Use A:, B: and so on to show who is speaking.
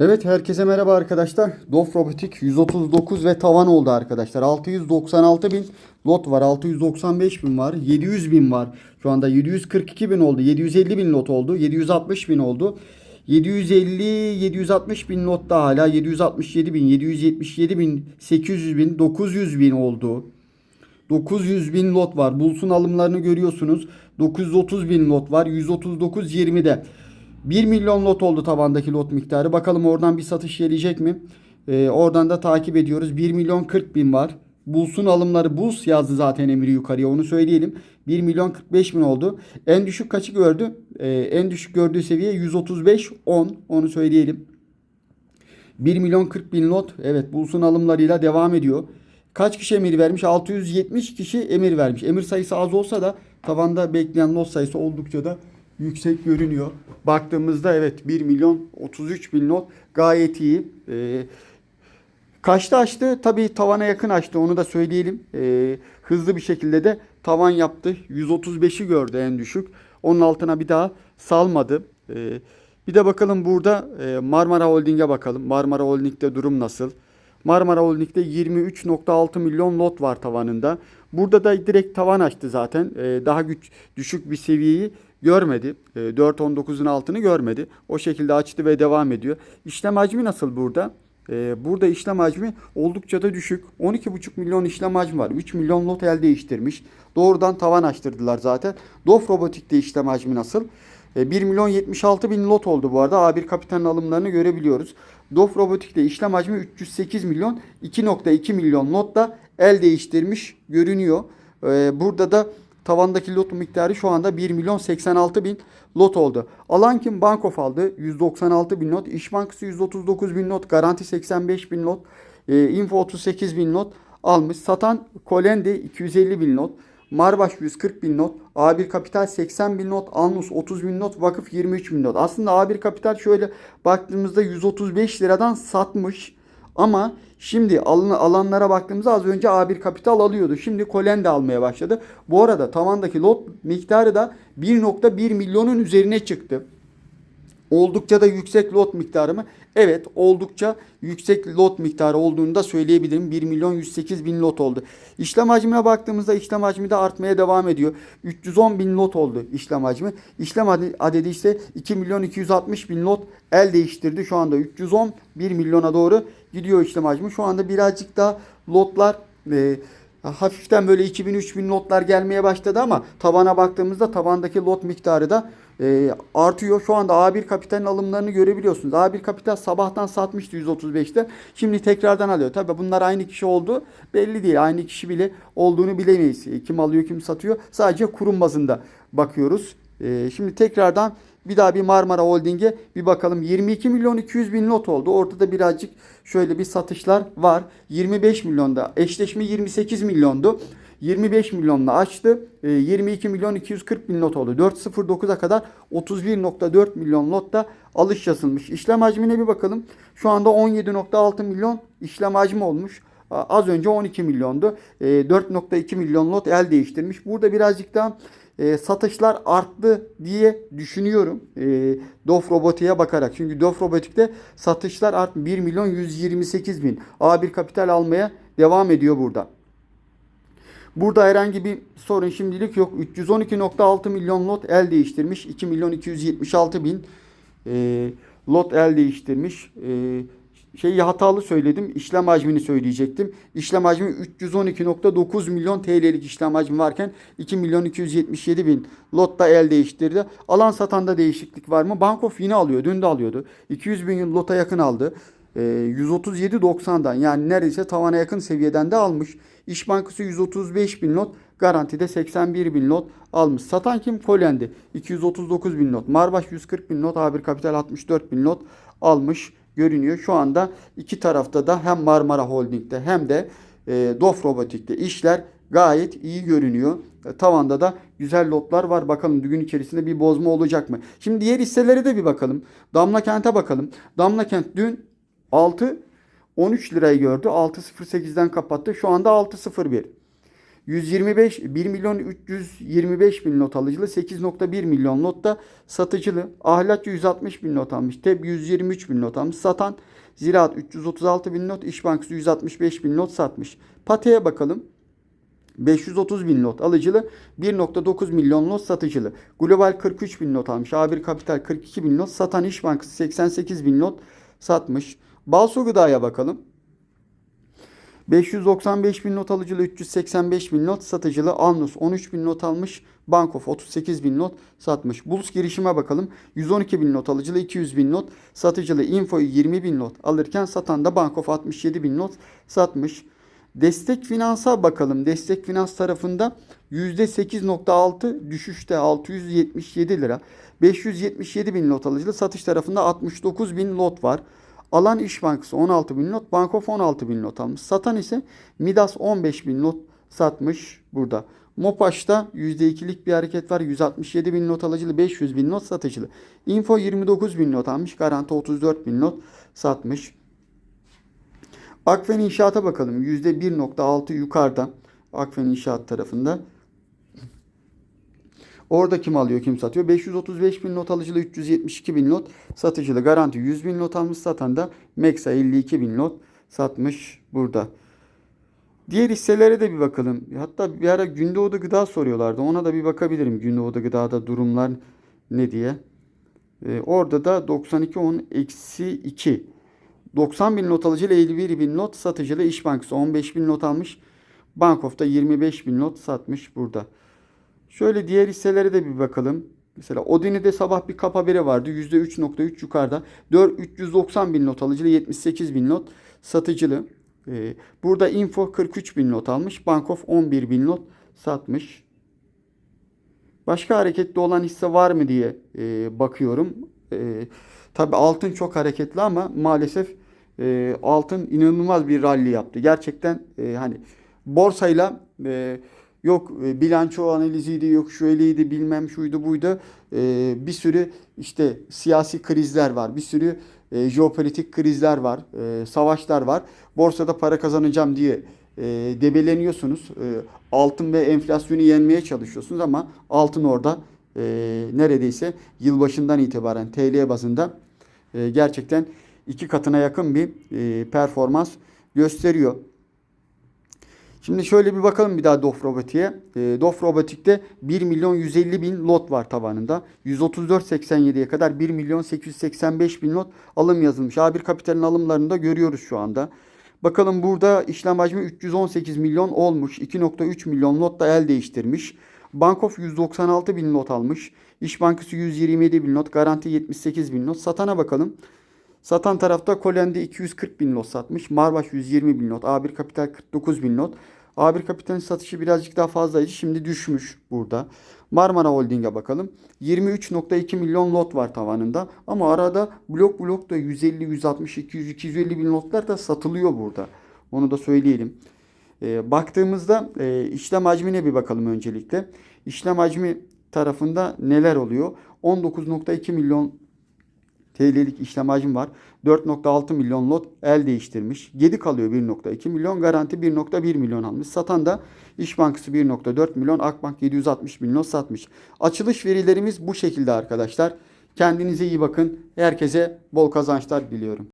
A: Evet herkese merhaba arkadaşlar. Dof Robotik 139 ve tavan oldu arkadaşlar. 696 bin lot var. 695 bin var. 700 bin var. Şu anda 742 bin oldu. 750 bin lot oldu. 760 bin oldu. 750 760 bin lot da hala 767 bin 777 bin 800 bin 900 bin oldu. 900 bin lot var. Bulsun alımlarını görüyorsunuz. 930 bin lot var. 139 20'de. 1 milyon lot oldu tabandaki lot miktarı. Bakalım oradan bir satış gelecek mi? Ee, oradan da takip ediyoruz. 1 milyon 40 bin var. Bulsun alımları Buls yazdı zaten emri yukarıya onu söyleyelim. 1 milyon 45 bin oldu. En düşük kaçı gördü? Ee, en düşük gördüğü seviye 135 10 onu söyleyelim. 1 milyon 40 bin lot evet Bulsun alımlarıyla devam ediyor. Kaç kişi emir vermiş? 670 kişi emir vermiş. Emir sayısı az olsa da tavanda bekleyen lot sayısı oldukça da yüksek görünüyor. Baktığımızda evet 1 milyon 33 bin lot gayet iyi. Ee, kaçta açtı? Tabii tavana yakın açtı onu da söyleyelim. Ee, hızlı bir şekilde de tavan yaptı. 135'i gördü en düşük. Onun altına bir daha salmadı. Ee, bir de bakalım burada e, Marmara Holding'e bakalım. Marmara Holding'de durum nasıl? Marmara Holding'de 23.6 milyon lot var tavanında. Burada da direkt tavan açtı zaten. Ee, daha güç düşük bir seviyeyi görmedi. Ee, 4.19'un altını görmedi. O şekilde açtı ve devam ediyor. İşlem hacmi nasıl burada? Ee, burada işlem hacmi oldukça da düşük. 12,5 milyon işlem hacmi var. 3 milyon lot el değiştirmiş. Doğrudan tavan açtırdılar zaten. Dof Robotik'te işlem hacmi nasıl? E, 1 milyon 76 bin lot oldu bu arada. A1 kapitanın alımlarını görebiliyoruz. Dof Robotik'te işlem hacmi 308 milyon 2.2 milyon lot da el değiştirmiş görünüyor. E, Burada da tavandaki lot miktarı şu anda 1 milyon 86 bin lot oldu. Alan kim? Bankof aldı. 196 bin lot. İş Bankası 139 bin lot. Garanti 85 bin lot. E, Info 38 bin lot almış. Satan Kolendi 250 bin lot. Marbaş 140 bin not, A1 Kapital 80 bin not, Alnus 30 bin not, Vakıf 23 bin not. Aslında A1 Kapital şöyle baktığımızda 135 liradan satmış. Ama şimdi alın, alanlara baktığımızda az önce A1 Kapital alıyordu. Şimdi Kolen de almaya başladı. Bu arada tavandaki lot miktarı da 1.1 milyonun üzerine çıktı. Oldukça da yüksek lot miktarı mı? Evet oldukça yüksek lot miktarı olduğunu da söyleyebilirim. 1 milyon 108 bin lot oldu. İşlem hacmine baktığımızda işlem hacmi de artmaya devam ediyor. 310 bin lot oldu işlem hacmi. İşlem ade- adedi ise 2 milyon 260 bin lot el değiştirdi. Şu anda 310 1 milyona doğru gidiyor işlem hacmi. Şu anda birazcık daha lotlar e, hafiften böyle 2000-3000 lotlar gelmeye başladı ama tabana baktığımızda tabandaki lot miktarı da e, artıyor. Şu anda A1 Kapital'in alımlarını görebiliyorsunuz. A1 Kapital sabahtan satmıştı 135'te. Şimdi tekrardan alıyor. Tabi bunlar aynı kişi oldu. Belli değil. Aynı kişi bile olduğunu bilemeyiz. E, Kim alıyor kim satıyor. Sadece kurum bazında bakıyoruz. E, şimdi tekrardan bir daha bir Marmara Holding'e bir bakalım. 22 milyon 200 bin lot oldu. Ortada birazcık şöyle bir satışlar var. 25 milyonda. Eşleşme 28 milyondu. 25 milyonla açtı. E, 22 milyon 240 bin lot oldu. 4.09'a kadar 31.4 milyon lotta alış yazılmış. İşlem hacmine bir bakalım. Şu anda 17.6 milyon işlem hacmi olmuş. Az önce 12 milyondu. E, 4.2 milyon lot el değiştirmiş. Burada birazcık daha e, satışlar arttı diye düşünüyorum. E, Dof Robotik'e bakarak. Çünkü Dof Robotik'te satışlar arttı. 1 milyon 128 bin. A1 kapital almaya devam ediyor burada. Burada herhangi bir sorun şimdilik yok. 312.6 milyon lot el değiştirmiş. 2 milyon 276 bin e, lot el değiştirmiş. E, şeyi hatalı söyledim. İşlem hacmini söyleyecektim. İşlem hacmi 312.9 milyon TL'lik işlem hacmi varken 2 milyon 277 bin lotta el değiştirdi. Alan satanda değişiklik var mı? Bankof yine alıyor. Dün de alıyordu. 200 bin lota yakın aldı. E, 137.90'dan yani neredeyse tavana yakın seviyeden de almış. İş Bankası 135 bin lot. Garantide 81 bin lot almış. Satan kim? Kolendi. 239 bin lot. Marbaş 140 bin lot. A1 Kapital 64 bin lot almış görünüyor. Şu anda iki tarafta da hem Marmara Holding'de hem de e, Dof Robotik'te işler gayet iyi görünüyor. E, Tavanda da güzel lotlar var. Bakalım gün içerisinde bir bozma olacak mı? Şimdi diğer hisselere de bir bakalım. Damla Kent'e bakalım. Damla Kent dün 6 13 lirayı gördü. 6.08'den kapattı. Şu anda 6.01. 125 1 milyon 325 bin lot alıcılı 8.1 milyon lot da satıcılı. Ahlakçı 160 bin lot almış. TEB 123 bin lot almış. Satan Ziraat 336 bin lot. İş Bankası 165 bin lot satmış. Pate'ye bakalım. 530 bin lot alıcılı, 1.9 milyon lot satıcılı. Global 43 bin lot almış. A1 Kapital 42 bin lot. Satan İş Bankası 88 bin lot satmış. Balso Gıda'ya bakalım. 595 bin not alıcılı 385 bin not satıcılı Alnus 13 bin not almış Bankof 38 bin not satmış. Bulus girişime bakalım 112 bin not alıcılı 200 bin not satıcılı Info'yu 20 bin not alırken satan da Bankof 67 bin not satmış. Destek finansa bakalım. Destek finans tarafında %8.6 düşüşte 677 lira. 577 bin lot alıcılı satış tarafında 69 bin lot var. Alan İş Bankası 16 bin lot, Bankof 16 bin lot almış. Satan ise Midas 15 bin lot satmış burada. Mopaş'ta %2'lik bir hareket var. 167 bin not alıcılı, 500 bin not satıcılı. Info 29 bin not almış. Garanti 34 bin not satmış. Akfen İnşaat'a bakalım. %1.6 yukarıda. Akfen İnşaat tarafında. Orada kim alıyor kim satıyor? 535 bin not alıcılı 372 bin not satıcılı garanti 100 bin not almış satan da Meksa 52 bin not satmış burada. Diğer hisselere de bir bakalım. Hatta bir ara Gündoğdu Gıda soruyorlardı. Ona da bir bakabilirim. Gündoğdu Gıda'da durumlar ne diye. Ee, orada da 92 10 eksi 2. 90 bin not alıcıyla 51 bin not satıcılı İş Bankası 15 bin not almış. Bankof'ta 25 bin not satmış burada. Şöyle diğer hisselere de bir bakalım. Mesela Odini'de sabah bir kap haberi vardı. %3.3 yukarıda. 4, 390 bin not alıcılı 78 bin not satıcılı. Ee, burada Info 43 bin not almış. Bankof 11 bin not satmış. Başka hareketli olan hisse var mı diye e, bakıyorum. E, Tabi altın çok hareketli ama maalesef e, altın inanılmaz bir rally yaptı. Gerçekten e, hani borsayla e, yok e, bilanço analiziydi, yok şöyleydi, bilmem şuydu buydu. E, bir sürü işte siyasi krizler var, bir sürü e, jeopolitik krizler var, e, savaşlar var. Borsada para kazanacağım diye e, debeleniyorsunuz. E, altın ve enflasyonu yenmeye çalışıyorsunuz ama altın orada e, neredeyse yılbaşından itibaren TL bazında e, gerçekten iki katına yakın bir e, performans gösteriyor. Şimdi şöyle bir bakalım bir daha Dof Robotik'e. E, Dof Robotik'te 1 milyon 150 bin lot var tabanında. 134.87'ye kadar 1 milyon 885 bin lot alım yazılmış. A1 Kapital'in alımlarını da görüyoruz şu anda. Bakalım burada işlem hacmi 318 milyon olmuş. 2.3 milyon lot da el değiştirmiş. Bankof 196 bin not almış. İş Bankası 127 bin not. Garanti 78 bin not. Satana bakalım. Satan tarafta Kolendi 240 bin not satmış. Marbaş 120 bin not. A1 Kapital 49 bin not. A1 Kapital'in satışı birazcık daha fazlaydı. Şimdi düşmüş burada. Marmara Holding'e bakalım. 23.2 milyon lot var tavanında. Ama arada blok blok da 150, 160, 200, 250 bin lotlar da satılıyor burada. Onu da söyleyelim. E, baktığımızda e, işlem hacmine bir bakalım öncelikle. İşlem hacmi tarafında neler oluyor? 19.2 milyon TL'lik işlem hacmi var. 4.6 milyon lot el değiştirmiş. Gedi kalıyor 1.2 milyon. Garanti 1.1 milyon almış. Satan da İş Bankası 1.4 milyon. Akbank 760 milyon satmış. Açılış verilerimiz bu şekilde arkadaşlar. Kendinize iyi bakın. Herkese bol kazançlar diliyorum.